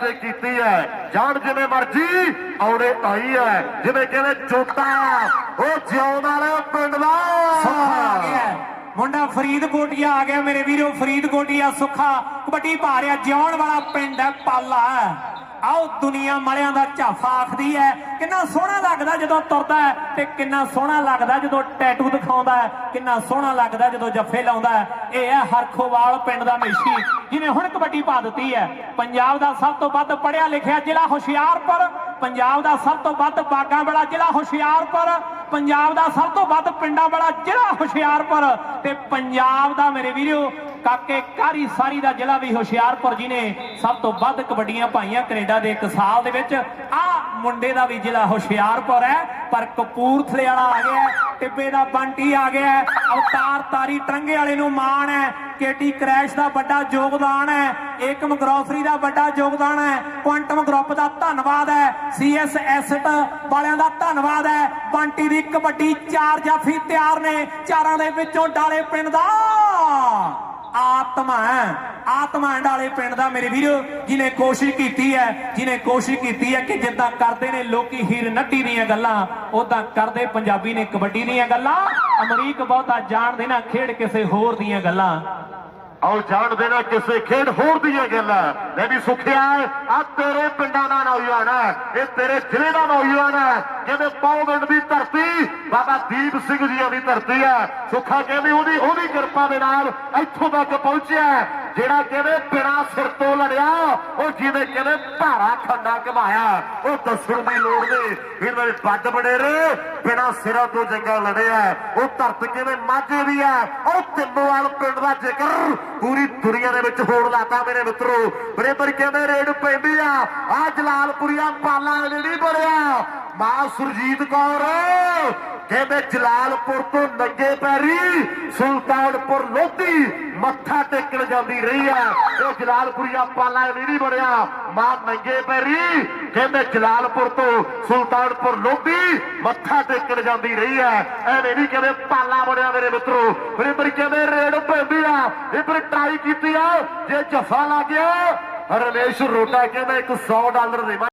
ਤੇ ਕੀਤੀ ਹੈ। ਜਾਣ ਜਿਵੇਂ ਮਰਜ਼ੀ ਆਉਣੇ ਆਈ ਹੈ। ਜਿਵੇਂ ਕਹਿੰਦੇ, ਚੋਟਾ। ਉਹ ਜਿਉਣ ਵਾਲੇ ਪਿੰਡ ਦਾ। ਮੁੰਡਾ ਫਰੀਦਕੋਟੀਆ ਆ ਗਿਆ ਮੇਰੇ ਵੀਰੋ ਫਰੀਦਕੋਟੀਆ ਸੁੱਖਾ। ਕਬੱਡੀ ਪਾ ਰਿਹਾ ਜਿਉਣ ਵਾਲਾ ਪਿੰਡ ਹੈ, ਪਾਲਾ ਆਓ, ਦੁਨੀਆ ਮਲਿਆਂ ਦਾ ਝਾਫਾ ਆਖਦੀ ਹੈ। ਕਿੰਨਾ ਸੋਹਣਾ ਲੱਗਦਾ ਜਦੋਂ ਤੁਰਦਾ ਹੈ ਤੇ ਕਿੰਨਾ ਸੋਹਣਾ ਲੱਗਦਾ ਜਦੋਂ ਟੈਟੂ ਦਿਖਾਉਂਦਾ ਹੈ। ਕਿੰਨਾ ਸੋਹਣਾ ਲੱਗਦਾ ਜਦੋਂ ਜੱਫੇ ਲਾਉਂਦਾ ਹੈ। ਇਹ ਹੈ ਹਰਖੋਵਾਲ ਪਿੰਡ ਦਾ ਮੇਸ਼ੀ ਜਿਹਨੇ ਹੁਣ ਕਬੱਡੀ ਪਾ ਦਿੱਤੀ ਹੈ। ਪੰਜਾਬ ਦਾ ਸਭ ਤੋਂ ਵੱਧ ਪੜਿਆ ਲਿਖਿਆ ਜ਼ਿਲ੍ਹਾ ਹੁਸ਼ਿਆਰਪੁਰ। ਪੰਜਾਬ ਦਾ ਸਭ ਤੋਂ ਵੱਧ ਬਾਗਾਂ ਵਾਲਾ ਜ਼ਿਲ੍ਹਾ ਹੁਸ਼ਿਆਰਪੁਰ। ਪੰਜਾਬ ਦਾ ਸਭ ਤੋਂ ਵੱਧ ਪਿੰਡਾਂ ਵਾਲਾ ਜ਼ਿਲ੍ਹਾ ਹੁਸ਼ਿਆਰਪੁਰ ਤੇ ਪੰਜਾਬ ਦਾ ਮੇਰੇ ਵੀਰੋ, ਕਾਕੇ ਕਾਰੀ ਸਾਰੀ ਦਾ ਜ਼ਿਲ੍ਹਾ ਵੀ ਹੁਸ਼ਿਆਰਪੁਰ ਜਿਹਨੇ ਸਭ ਤੋਂ ਵੱਧ ਕਬੱਡੀਆਂ ਪਾਈਆਂ ਕੈਨੇਡਾ ਦੇ ਇੱਕ ਸਾਲ ਦੇ ਵਿੱਚ। ਆ ਮੁੰਡੇ ਦਾ ਵੀ ਜ਼ਿਲ੍ਹਾ ਹੁਸ਼ਿਆਰਪੁਰ ਹੈ, ਪਰ ਕਪੂਰਥਲੇ ਵਾਲਾ ਆ ਗਿਆ ਟਿੱਬੇ ਦਾ ਬੰਟੀ ਆ ਗਿਆ ਅਵਤਾਰ ਤਾਰੀ ਟਰੰਗੇ ਵਾਲੇ ਨੂੰ ਮਾਣ ਹੈ। ਕੇਟੀ ਕ੍ਰੈਸ਼ ਦਾ ਵੱਡਾ ਯੋਗਦਾਨ ਹੈ। ਏਕਮ ਗਰੋਸਰੀ ਦਾ ਵੱਡਾ ਯੋਗਦਾਨ ਹੈ। ਕੁਆਂਟਮ ਗਰੁੱਪ ਦਾ ਧੰਨਵਾਦ ਹੈ। ਸੀਐਸ ਐਸਟ ਵਾਲਿਆਂ ਦਾ ਧੰਨਵਾਦ ਹੈ। ਬੰਟੀ ਦੀ ਕਬੱਡੀ ਚਾਰ ਜਾਫੀ ਤਿਆਰ ਨੇ। ਚਾਰਾਂ ਦੇ ਵਿੱਚੋਂ ਡਾਲੇ ਪਿੰਡ ਦਾ ਆਤਮਾ ਆਤਮਾ ਹੈ ਪਿੰਡ ਦਾ ਮੇਰੇ ਵੀਰੋ ਜਿਨੇ ਕੋਸ਼ਿਸ਼ ਕੀਤੀ ਹੈ ਜਿਨੇ ਕੋਸ਼ਿਸ਼ ਕੀਤੀ ਹੈ ਕਿ ਜਿੱਦਾਂ ਕਰਦੇ ਨੇ ਲੋਕੀ ਹੀਰ ਨੱਟੀ ਦੀਆਂ ਗੱਲਾਂ ਉਦਾਂ ਕਰਦੇ ਪੰਜਾਬੀ ਨੇ ਕਬੱਡੀ ਦੀਆਂ ਗੱਲਾਂ, ਅਮਰੀਕ ਬਹੁਤਾ ਜਾਣਦੇ ਨਾ ਖੇਡ ਕਿਸੇ ਹੋਰ ਦੀਆਂ ਗੱਲਾਂ। ਆਓ ਜਾਣਦੇ ਨਾ ਕਿਸੇ ਖੇਡ ਹੋਰ ਦੀਆਂ ਗੱਲਾਂ। ਮੈਂ ਵੀ ਸੁਖਿਆ ਆ ਤੇਰੇ ਪਿੰਡਾਂ ਦਾ ਨੌਜਵਾਨ ਹੈ, ਇਹ ਤੇਰੇ ਜ਼ਿਲ੍ਹੇ ਦਾ ਨੌਜਵਾਨ ਹੈ, ਜਿਵੇਂ ਪਾਉਗੰਡ ਦੀ ਧਰਤੀ ਬਾਬਾ ਦੀਪ ਸਿੰਘ ਜੀ ਦੀ ਧਰਤੀ ਹੈ ਸੁੱਖਾ ਕਹਿੰਦੇ ਉਹਦੀ ਉਹਦੀ ਕਿਰਪਾ ਦੇ ਨਾਲ ਇੱਥੋਂ ਤੱਕ ਪਹੁੰਚਿਆ ਜਿਹੜਾ ਕਹਿੰਦੇ ਬਿਨਾ ਸਿਰ ਤੋਂ ਲੜਿਆ, ਉਹ ਜਿਹਨੇ ਕਹਿੰਦੇ ਭਾਰਾ ਖੰਡਾ ਘਮਾਇਆ। ਉਹ ਦੱਸਣ ਦੀ ਲੋੜ ਨਹੀਂ। ਇਹਨਾਂ ਦੇ ਵੱਡ ਬਡੇਰੇ ਬਿਨਾ ਸਿਰਾਂ ਤੋਂ ਜੰਗਾਂ ਲੜਿਆ ਉਹ ਧਰਤ ਕਿਵੇਂ ਮਾਝੇ ਦੀ ਹੈ ਉਹ ਤਿੰਨੋਵਾਲ ਪਿੰਡ ਦਾ ਜ਼ਿਕਰ ਪੂਰੀ ਦੁਨੀਆ ਦੇ ਵਿੱਚ ਹੋਣ ਲਾਤਾ ਮੇਰੇ ਮਿੱਤਰੋ। ਬਰੇਬਰ ਕਹਿੰਦੇ ਰੇਡ ਪੈਂਦੀ ਆ। ਆ ਜਲਾਲਪੁਰੀਆ ਪਾਲਾ ਜਿਹੜੀ ਬੜਿਆ ਮਾਂ ਸੁਰਜੀਤ ਕੌਰ ਕਹਿੰਦੇ ਜਲਾਲਪੁਰ ਤੋਂ ਨੰਗੇ ਪੈਰੀ, ਸੁਲਤਾਨਪੁਰ ਲੋਧੀ ਮੱਥਾ ਟੇਕਣ ਜਾਂਦੀ ਰਹੀ ਆ। ਇਹ ਜਲਾਲਪੁਰੀਆ ਪਾਲਾ ਨਹੀਂ ਬੜਿਆ ਮਾਂ ਨੰਗੇ ਪੈਰੀ ਕਹਿੰਦੇ ਜਲਾਲਪੁਰ ਤੋਂ ਸੁਲਤਾਨਪੁਰ ਲੋਧੀ ਮੱਥਾ ਟੇਕਣ ਜਾਂਦੀ ਰਹੀ ਆ। ਐਵੇਂ ਨਹੀਂ ਕਹਿੰਦੇ ਪਾਲਾ ਬਣਿਆ ਮੇਰੇ ਮਿੱਤਰੋ। ਬਰੇਬਰ ਕਹਿੰਦੇ ਰੇਡ ਪੈਂਦੀ ਆ? ਇਹ ਪਰ ਟਰਾਈ ਕੀਤੀ ਆ। ਜੇ ਜਫਾ ਲੱਗ ਗਿਆ, ਰਮੇਸ਼ ਰੋਟਾ ਕਹਿੰਦਾ ਇੱਕ 100 ਡਾਲਰ ਦੇ